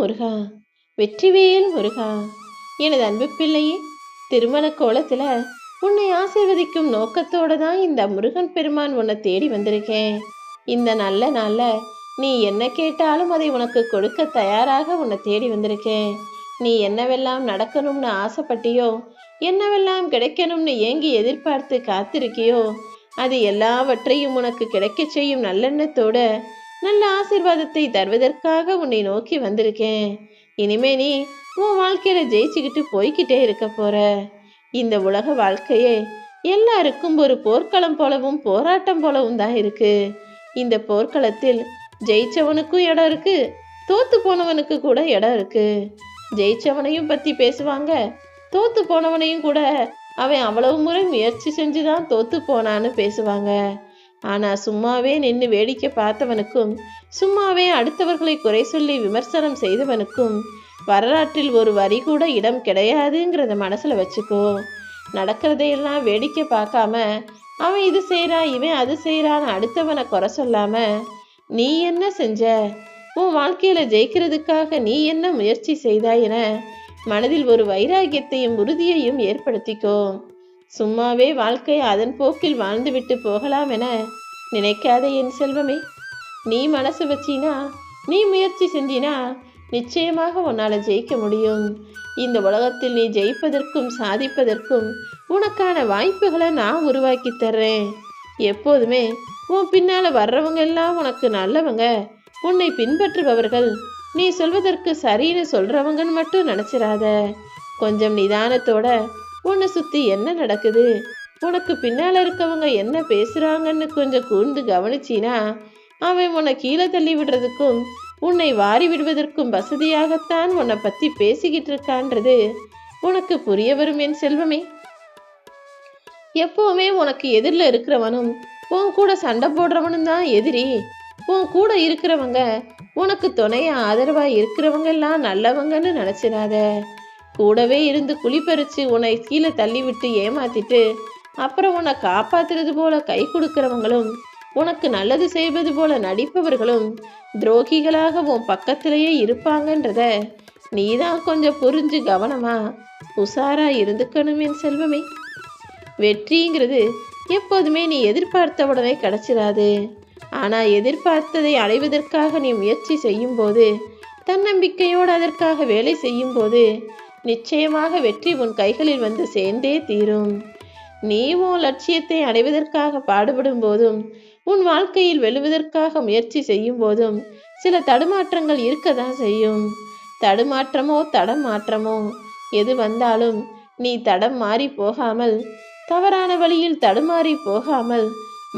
முருகா வெற்றிவேல் முருகா எனது அன்பு பிள்ளையே திருமண கோலத்தில் உன்னை ஆசீர்வதிக்கும் நோக்கத்தோட தான் இந்த முருகன் பெருமான் உன்னை தேடி வந்திருக்கேன். இந்த நல்ல நாளில் நீ என்ன கேட்டாலும் அதை உனக்கு கொடுக்க தயாராக உன்னை தேடி வந்திருக்கேன். நீ என்னவெல்லாம் நடக்கணும்னு ஆசைப்பட்டியோ என்னவெல்லாம் கிடைக்கணும்னு ஏங்கி எதிர்பார்த்து காத்திருக்கியோ அது எல்லாவற்றையும் உனக்கு கிடைக்க செய்யும் நல்லெண்ணத்தோட நல்ல ஆசிர்வாதத்தை தருவதற்காக உன்னை நோக்கி வந்திருக்கேன். இனிமே நீ உன் வாழ்க்கையில ஜெயிச்சுக்கிட்டு போய்கிட்டே இருக்க போற. இந்த உலக வாழ்க்கையே எல்லாருக்கும் ஒரு போர்க்களம் போலவும் போராட்டம் போலவும் தான் இருக்கு. இந்த போர்க்களத்தில் ஜெயிச்சவனுக்கும் இடம் இருக்கு தோத்து போனவனுக்கு கூட இடம் இருக்கு. ஜெயிச்சவனையும் பத்தி பேசுவாங்க தோத்து போனவனையும் கூட அவன் அவ்வளவு முறை முயற்சி செஞ்சுதான் தோத்து போனான்னு பேசுவாங்க. ஆனால் சும்மாவே நின்று வேடிக்கை பார்த்தவனுக்கும் சும்மாவே அடுத்தவர்களை குறை சொல்லி விமர்சனம் செய்தவனுக்கும் வரலாற்றில் ஒரு வரி கூட இடம் கிடையாதுங்கிறத மனசில் வச்சுக்கோ. நடக்கிறதையெல்லாம் வேடிக்கை பார்க்காம அவன் இது செய்கிறான் இவன் அது செய்கிறான்னு அடுத்தவனை குறை சொல்லாம நீ என்ன செஞ்ச? உன் வாழ்க்கையில் ஜெயிக்கிறதுக்காக நீ என்ன முயற்சி செய்தாய் என மனதில் ஒரு வைராகியத்தையும் உறுதியையும் ஏற்படுத்திக்கோ. சும்மாவே வாழ்க்கையை அதன் போக்கில் வாழ்ந்துவிட்டு போகலாம் என நினைக்காத என் செல்வமே. நீ மனசு வச்சினா நீ முயற்சி செஞ்சினா நிச்சயமாக உன்னால் ஜெயிக்க முடியும். இந்த உலகத்தில் நீ ஜெயிப்பதற்கும் சாதிப்பதற்கும் உனக்கான வாய்ப்புகளை நான் உருவாக்கி தர்றேன். எப்போதுமே உன் பின்னால் வர்றவங்க எல்லாம் உனக்கு நல்லவங்க. உன்னை பின்பற்றுபவர்கள் நீ சொல்வதற்கு சரின்னு சொல்கிறவங்கன்னு மட்டும் நினச்சிடாத கொஞ்சம் நிதானத்தோட உன்னை சுத்தி என்ன நடக்குது? உனக்கு பின்னால இருக்கவங்க என்ன பேசுறாங்கன்னு கொஞ்சம் கூர்ந்து கவனிச்சினா அவன் உன்னை கீழே தள்ளி விடுறதுக்கும் உன்னை வாரி விடுவதற்கும் வசதியாகத்தான் உன்னை பத்தி பேசிக்கிட்டு இருக்கான்றது. உனக்கு புரிய வரும் என் செல்வமே. எப்பவுமே உனக்கு எதிரில் இருக்கிறவனும் உன் கூட சண்டை போடுறவனும் தான் எதிரி. உன் கூட இருக்கிறவங்க உனக்கு துணையா ஆதரவா இருக்கிறவங்க எல்லாம் நல்லவங்கன்னு நினைச்சிடாத. கூடவே இருந்து குழி உன்னை கீழே தள்ளிவிட்டு ஏமாத்திட்டு அப்புறம் உன்னை காப்பாத்துறது போல கை கொடுக்கிறவங்களும் உனக்கு நல்லது செய்வது போல நடிப்பவர்களும் துரோகிகளாக உன் பக்கத்திலேயே இருப்பாங்கன்றத நீதான் கொஞ்சம் புரிஞ்சு கவனமா உஷாரா இருந்துக்கணுமே செல்வமே. வெற்றிங்கிறது எப்போதுமே நீ எதிர்பார்த்த உடனே கிடைச்சிடாது ஆனா எதிர்பார்த்ததை அடைவதற்காக நீ முயற்சி செய்யும் போது தன்னம்பிக்கையோடு அதற்காக வேலை செய்யும் போது நிச்சயமாக வெற்றி உன் கைகளில் வந்து சேர்ந்தே தீரும். நீ உன் லட்சியத்தை அடைவதற்காக பாடுபடும் போதும் உன் வாழ்க்கையில் வெல்லுவதற்காக முயற்சி செய்யும் போதும் சில தடுமாற்றங்கள் இருக்கதான் செய்யும். தடுமாற்றமோ தடம் மாற்றமோ எது வந்தாலும் நீ தடம் மாறி போகாமல் தவறான வழியில் தடுமாறி போகாமல்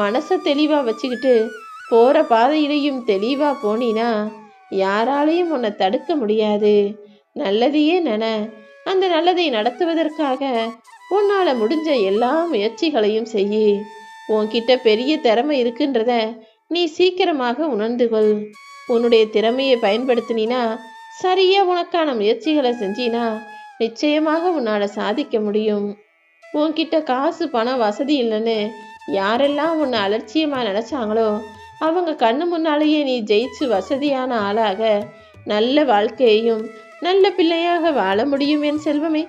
மனசை தெளிவா வச்சுக்கிட்டு போற பாதையிலையும் தெளிவா போனினா யாராலையும் உன்னை தடுக்க முடியாது. நல்லதையே நென. அந்த நல்லதை நடத்துவதற்காக உன்னால முடிஞ்ச எல்லா முயற்சிகளையும் செய்யி. உன்கிட்ட பெரிய திறமை இருக்குன்றத நீ சீக்கிரமாக உணர்ந்து கொள் உன்னுடைய திறமையை பயன்படுத்தினா சரியா உனக்கான முயற்சிகளை செஞ்சினா நிச்சயமாக உன்னால சாதிக்க முடியும். உன்கிட்ட காசு பணம் வசதி இல்லைன்னு யாரெல்லாம் உன்னை அலட்சியமா நினைச்சாங்களோ அவங்க கண்ணு முன்னாலேயே நீ ஜெயிச்சு வசதியான ஆளாக நல்ல வாழ்க்கையையும் நல்ல பிள்ளையாக வாழ முடியும் என் செல்வமே.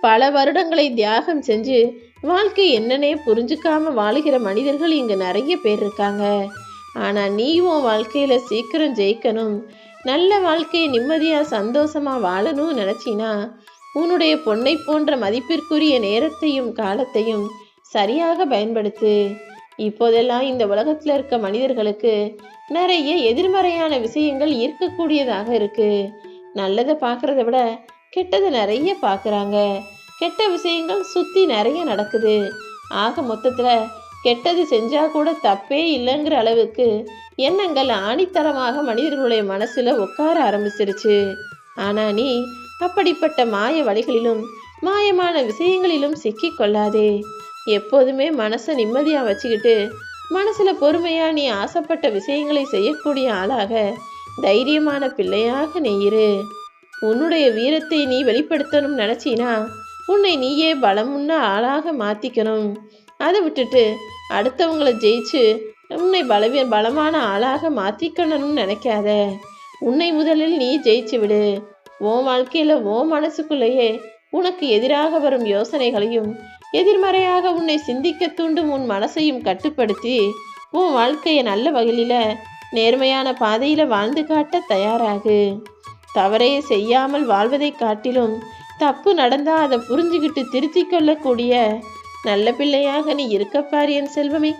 பல வருடங்களை தியாகம் செஞ்சு வாழ்க்கை என்னன்னே புரிஞ்சுக்காம வாழுகிற மனிதர்கள் இங்க நிறைய பேர் இருக்காங்க. ஆனா நீ உன் வாழ்க்கையில சீக்கிரம் ஜெயிக்கணும் நல்ல வாழ்க்கையை நிம்மதியா சந்தோஷமா வாழணும்னு நினைச்சினா உன்னுடைய பொன்னை போன்ற மதிப்பிற்குரிய நேரத்தையும் காலத்தையும் சரியாக பயன்படுத்து. இப்போதெல்லாம் இந்த உலகத்துல இருக்க மனிதர்களுக்கு நிறைய எதிர்மறையான விஷயங்கள் ஈர்க்கக்கூடியதாக இருக்கு. நல்லதை பார்க்கறத விட கெட்டதை நிறைய பார்க்குறாங்க. கெட்ட விஷயங்கள் சுத்தி நிறைய நடக்குது. ஆக மொத்தத்துல கெட்டது செஞ்சா கூட தப்பே இல்லைங்கிற அளவுக்கு எண்ணங்கள் ஆணித்தரமாக மனிதர்களுடைய மனசுல உட்கார ஆரம்பிச்சிருச்சு. ஆனா நீ அப்படிப்பட்ட மாய வழிகளிலும் மாயமான விஷயங்களிலும் சிக்கிக் கொள்ளாதே. எப்போதுமே மனசை நிம்மதியா வச்சுக்கிட்டு மனசுல பொறுமையா நீ ஆசைப்பட்ட விஷயங்களை செய்யக்கூடிய ஆளாக தைரியமான பிள்ளையாக நீ இரு. உன்னுடைய வீரத்தை நீ வெளிப்படுத்தணும் நினச்சினா உன்னை நீயே பலமுன்ன ஆளாக மாத்திக்கணும். அதை விட்டுட்டு அடுத்தவங்களை ஜெயிச்சு உன்னை பலவீ பலமான ஆளாக மாத்திக்கணும்னு நினைக்காத. உன்னை முதலில் நீ ஜெயிச்சு விடு. உன் வாழ்க்கையில உன் மனசுக்குள்ளேயே உனக்கு எதிராக வரும் யோசனைகளையும் எதிர்மறையாக உன்னை சிந்திக்க தூண்டும் உன் மனசையும் கட்டுப்படுத்தி உன் வாழ்க்கையை நல்ல வகையில் நேர்மையான பாதையில் வாழ்ந்து காட்ட தயாராகு. தவறே செய்யாமல் வாழ்வதைக் காட்டிலும் தப்பு நடந்தால் அதை புரிஞ்சுக்கிட்டு திருத்திக் கொள்ளக்கூடிய நல்ல பிள்ளையாக நீ இருக்கப்பார் என் செல்வமே.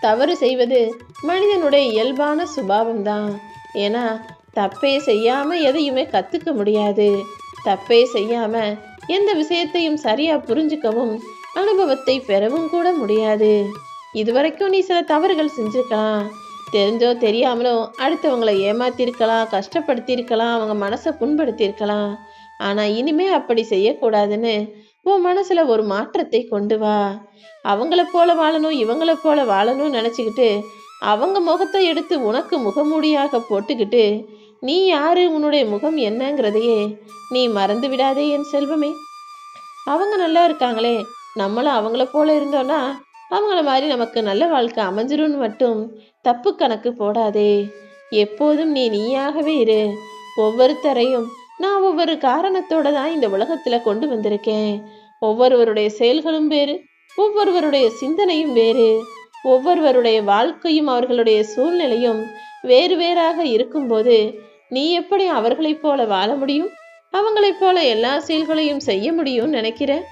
தவறு செய்வது மனிதனுடைய இயல்பான சுபாவம்தான். ஏன்னா தப்பே செய்யாமல் எதையுமே கற்றுக்க முடியாது. தப்பே செய்யாமல் எந்த விஷயத்தையும் சரியா புரிஞ்சுக்கவும் அனுபவத்தை பெறவும் கூட முடியாது. இதுவரைக்கும் நீ சில தவறுகள் செஞ்சிருக்கலாம். தெரிஞ்சோ தெரியாமலோ அடுத்தவங்களை ஏமாத்திருக்கலாம் கஷ்டப்படுத்தியிருக்கலாம் அவங்க மனசை புண்படுத்தியிருக்கலாம் ஆனால் இனிமே அப்படி செய்யக்கூடாதுன்னு உன் மனசில் ஒரு மாற்றத்தை கொண்டு வா. அவங்கள போல வாழணும் இவங்கள போல வாழணும்னு நினச்சிக்கிட்டு அவங்க முகத்தை எடுத்து உனக்கு முகமூடியாக போட்டுக்கிட்டு நீ யாரு? உன்னுடைய முகம் என்னங்கிறதையே நீ மறந்து விடாதே என் செல்வமே. அவங்க நல்லா இருக்காங்களே. நம்மளும் அவங்கள போல இருந்தோம்னா அவங்கள மாதிரி நமக்கு நல்ல வாழ்க்கை அமைஞ்சிரும்னு மட்டும் தப்பு கணக்கு போடாதே. எப்போதும் நீ நீயாகவே இரு. ஒவ்வொருத்தரையும் நான் ஒவ்வொரு காரணத்தோட தான் இந்த உலகத்துல கொண்டு வந்திருக்கேன். ஒவ்வொருவருடைய செயல்களும் வேறு ஒவ்வொருவருடைய சிந்தனையும் வேறு ஒவ்வொருவருடைய வாழ்க்கையும் அவர்களுடைய சூழ்நிலையும் வேறு வேறாக இருக்கும்போது நீ எப்படி அவர்களைப் போல வாழ முடியும்? அவங்களைப் போல எல்லா செயல்களையும் செய்ய முடியும்னு நினைக்கிற?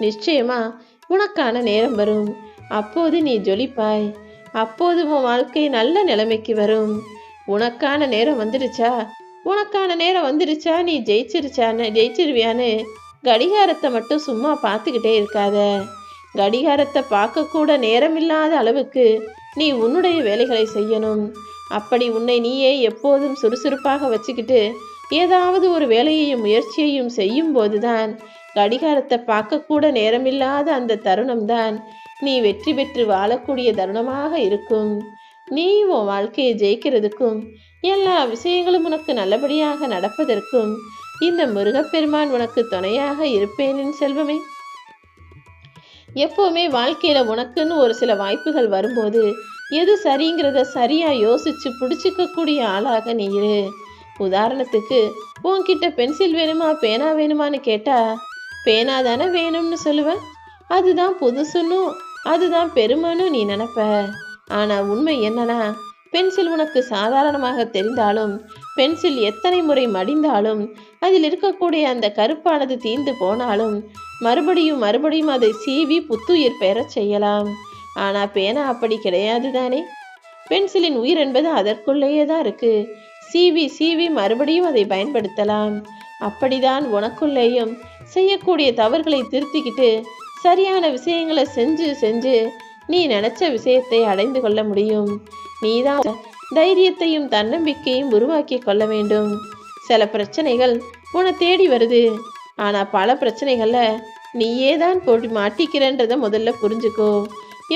நிச்சயமா உனக்கான நேரம் வரும். அப்போது நீ ஜொலிப்பாய். அப்போது உன் வாழ்க்கை நல்ல நிலைமைக்கு வரும். உனக்கான நேரம் வந்துடுச்சா? உனக்கான நேரம் வந்துடுச்சா? நீ ஜெயிச்சிருச்சான்னு ஜெயிச்சிருவியான்னு கடிகாரத்தை மட்டும் சும்மா பார்த்துக்கிட்டே இருக்காத. கடிகாரத்தை பார்க்கக்கூட நேரம் நேரமில்லாத அளவுக்கு நீ உன்னுடைய வேலைகளை செய்யணும். அப்படி உன்னை நீயே எப்போதும் சுறுசுறுப்பாக வச்சுக்கிட்டு ஏதாவது ஒரு வேலையையும் முயற்சியையும் செய்யும் போதுதான் கடிகாரத்தை பார்க்கக்கூட நேரமில்லாத அந்த தருணம்தான் நீ வெற்றி பெற்று வாழக்கூடிய தருணமாக இருக்கும். நீ உன் வாழ்க்கையை ஜெயிக்கிறதுக்கும் எல்லா விஷயங்களும் உனக்கு நல்லபடியாக நடப்பதற்கும் இந்த முருகப்பெருமான் உனக்கு துணையாக இருப்பேனின் செல்வமே. எப்போவுமே வாழ்க்கையில உனக்குன்னு ஒரு சில வாய்ப்புகள் வரும்போது எது சரிங்கிறத சரியா யோசிச்சு பிடிச்சிக்கக்கூடிய ஆளாக நீ இரு. உதாரணத்துக்கு உன்கிட்ட பென்சில் வேணுமா பேனா வேணுமான்னு கேட்டா பேனா தானே வேணும்னு சொல்லுவேன் அதுதான் புதுசுன்னு அதுதான் பெருமைன்னு நீ நினைப்ப. ஆனா உண்மை என்னன்னா பென்சில் உனக்கு சாதாரணமாக தெரிந்தாலும் பென்சில் எத்தனை முறை மடிந்தாலும் அதில் இருக்கக்கூடிய அந்த கருப்பானது தீர்ந்து போனாலும் மறுபடியும் மறுபடியும் அதை சீவி புத்துயிர் பெறச் செய்யலாம். ஆனா பேனா அப்படி கிடையாது தானே பென்சிலின் உயிர் என்பது அதற்குள்ளேயே தான் இருக்கு. சீவி சீவி மறுபடியும் அதை பயன்படுத்தலாம். அப்படிதான் உனக்குள்ளேயும் செய்யக்கூடிய தவறுகளை திருத்திக்கிட்டு சரியான விஷயங்களை செஞ்சு செஞ்சு நீ நினைச்ச விஷயத்தை அடைந்து கொள்ள முடியும். நீதான் தைரியத்தையும் தன்னம்பிக்கையும் உருவாக்கி கொள்ள வேண்டும். சில பிரச்சனைகள் உன தேடி வருது. ஆனா பல பிரச்சனைகள்ல நீயே தான் போட்டி மாட்டிக்கிறன்றதை முதல்ல புரிஞ்சுக்கோ.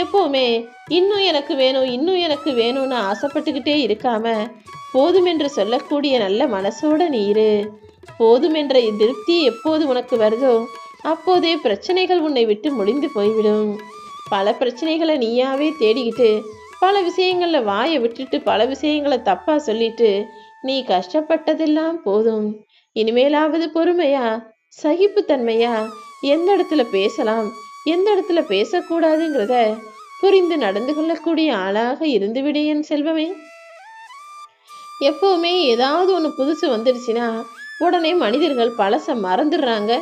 எப்போவுமே இன்னும் எனக்கு வேணும் இன்னும் எனக்கு வேணும்னு ஆசைப்பட்டுக்கிட்டே இருக்காம போதுமென்று சொல்லக்கூடிய நல்ல மனசோட நீ இரு. போதுமென்ற திருப்தி எப்போது உனக்கு வருதோ அப்போதே பிரச்சனைகள் உன்னை விட்டு முடிந்து போய்விடும். பல பிரச்சனைகளை நீயாவே தேடிக்கிட்டு பல விஷயங்களில் வாயை விட்டுட்டு பல விஷயங்களை தப்பா சொல்லிட்டு நீ கஷ்டப்பட்டதெல்லாம் போதும். இனிமேலாவது பொறுமையா சகிப்புத்தன்மையா எந்த இடத்துல பேசலாம்? எந்த இடத்துல பேசக்கூடாதுங்கிறத புரிந்து நடந்து கொள்ளக்கூடிய ஆளாக இருந்துவிடு என் செல்வமே. எப்பவுமே ஏதாவது ஒன்று புதுசு வந்துடுச்சுன்னா உடனே மனிதர்கள் பழச மறந்துடுறாங்க.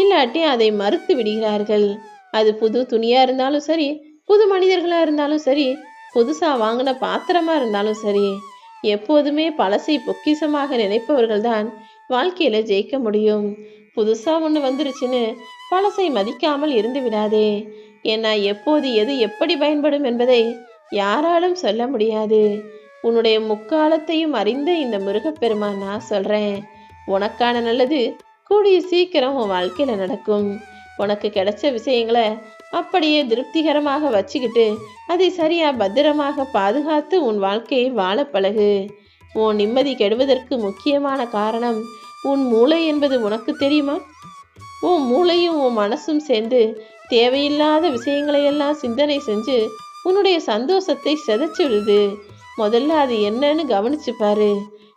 இல்லாட்டி அதை மறுத்து விடுகிறார்கள். அது புது துணியா இருந்தாலும் சரி புது மனிதர்களா இருந்தாலும் சரி புதுசா வாங்கின பாத்திரமா இருந்தாலும் சரி எப்போதுமே பழசை பொக்கிஷமாக நினைப்பவர்கள் தான் வாழ்க்கையில ஜெயிக்க முடியும். புதுசா ஒன்று வந்துருச்சுன்னு பழசை மதிக்காமல் இருந்து விடாதே. ஏன்னா எப்போது எது எப்படி பயன்படும் என்பதை யாராலும் சொல்ல முடியாது. உன்னுடைய முக்காலத்தையும் அறிந்த இந்த முருகப்பெருமான் நான் சொல்றேன். உனக்கான நல்லது கூடிய சீக்கிரம் உன் வாழ்க்கையில நடக்கும். உனக்கு கிடைச்ச விஷயங்களை அப்படியே திருப்திகரமாக வச்சுக்கிட்டு அதை சரியா பத்திரமாக பாதுகாத்து உன் வாழ்க்கையை வாழ பழகு. உன் நிம்மதி கெடுவதற்கு முக்கியமான காரணம் உன் மூளை என்பது உனக்கு தெரியுமா? உன் மூளையும் உன் மனசும் சேர்ந்து தேவையில்லாத விஷயங்களை எல்லாம் சிந்தனை செஞ்சு உன்னுடைய சந்தோஷத்தை செதைச்சு விடுது. முதல்ல அது என்னன்னு கவனிச்சு பாரு.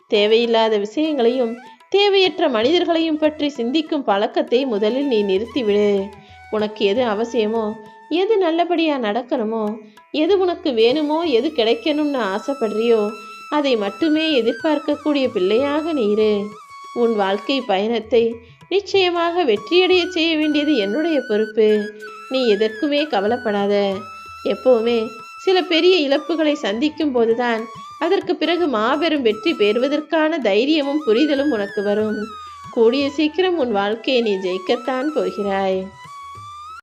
தேவையில்லாத விஷயங்களையும் தேவையற்ற மனிதர்களையும் பற்றி சிந்திக்கும் பழக்கத்தை முதலில் நீ நிறுத்திவிடு. உனக்கு எது அவசியமோ எது நல்லபடியா நடக்கணுமோ எது உனக்கு வேணுமோ எது கிடைக்கணும்னு ஆசைப்படுறியோ அதை மட்டுமே எதிர்பார்க்கக்கூடிய பிள்ளையாக நீ இரு. உன் வாழ்க்கை பயணத்தை நிச்சயமாக வெற்றியடைய செய்ய வேண்டியது என்னுடைய பொறுப்பு. நீ எதற்குமே கவலைப்படாத. எப்பவுமே சில பெரிய இழப்புகளை சந்திக்கும் போதுதான் அதற்கு பிறகு மாபெரும் வெற்றி பெறுவதற்கான தைரியமும் புரிதலும் உனக்கு வரும். கூடிய சீக்கிரம் உன் வாழ்க்கையை நீ ஜெயிக்கத்தான் போகிறாய்.